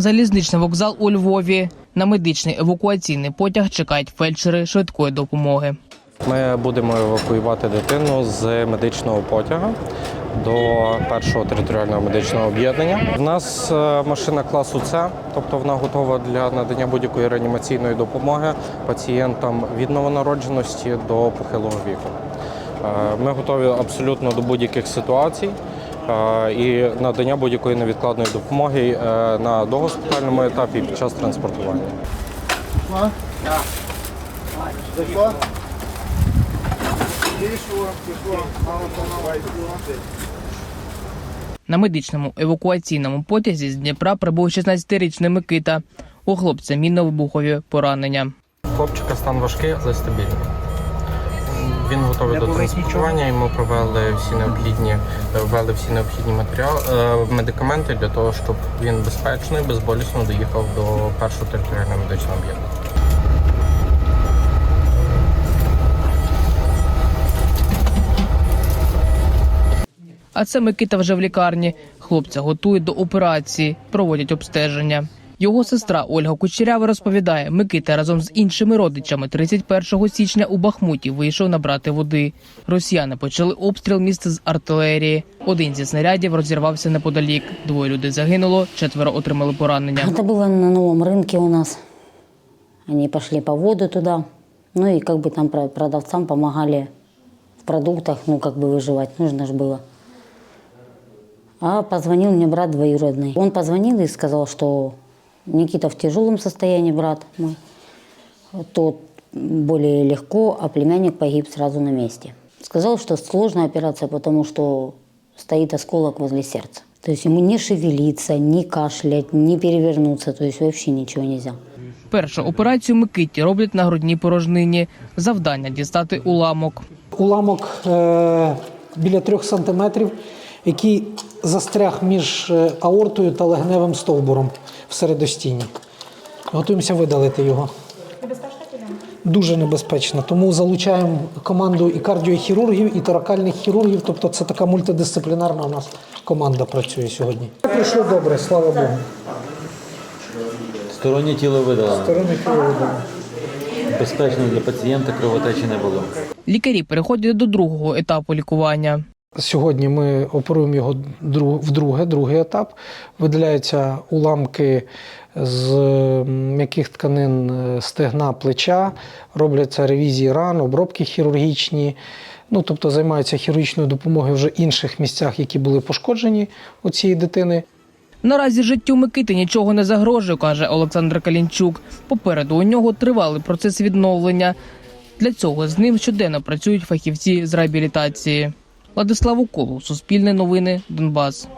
Залізничний вокзал у Львові. На медичний евакуаційний потяг чекають фельдшери швидкої допомоги. Ми будемо евакуювати дитину з медичного потяга до першого територіального медичного об'єднання. У нас е, машина класу С, тобто вона готова для надання будь-якої реанімаційної допомоги пацієнтам від новонародженості до похилого віку. Е, Ми готові абсолютно до будь-яких ситуацій і надання будь-якої невідкладної допомоги е, на догоспітальному етапі під час транспортування. На медичному евакуаційному потязі з Дніпра прибув 16-річний Микита. У хлопця мінно-вибухові поранення. Хлопчика стан важкий, але стабільний. Він готовий до транспортування, і ми провели всі необхідні, ввели всі необхідні матеріали, е, медикаменти для того, щоб він безпечно і безболісно доїхав до першого територіального медичного об'єднання. А це Микита вже в лікарні. Хлопця готують до операції, проводять обстеження. Його сестра Ольга Кучерява розповідає, Микита разом з іншими родичами 31 січня у Бахмуті вийшов набрати води. Росіяни почали обстріл міста з артилерії. Один зі снарядів розірвався неподалік. Двоє людей загинуло, четверо отримали поранення. Это было на новом рынке у нас. Они пошли по воду туда. Ну и как бы там про- продавцам помогали в продуктах, ну как бы выживать, нужно же было. А позвонил мне брат двоюродный. Он позвонил и сказал, что Никита в тяжелом состоянии, брат мой. Тот более легко, а племянник погиб сразу на месте. Сказал, что сложная операция, потому что стоит осколок возле сердца. То есть ему не шевелиться, не кашлять, не перевернуться, то есть вообще ничего нельзя. Першу операцію Микиті роблять на грудній порожнині. Завдання дістати уламок. уламок е, біля трьох сантиметрів, який застряг між е, аортою та легневим стовбуром в середостіні. Готуємося видалити його. Дуже небезпечно. Тому залучаємо команду і кардіохірургів, і торакальних хірургів. Тобто це така мультидисциплінарна у нас команда працює сьогодні. Прийшло добре, слава Богу. Стороннє тіло видалено. Сторони хірурга. Безпечно для пацієнта кровотечі не було. Лікарі переходять до другого етапу лікування. Сьогодні ми оперуємо його вдруге, другий етап. Видаляються уламки з м'яких тканин е, стегна, плеча, робляться ревізії ран, обробки хірургічні. Ну, тобто займаються хірургічною допомогою вже інших місцях, які були пошкоджені у цієї дитини. Наразі життю Микити нічого не загрожує, каже Олександр Калінчук. Попереду у нього тривалий процес відновлення. Для цього з ним щоденно працюють фахівці з реабілітації. Владислав Уколов, Суспільне новини, Донбас.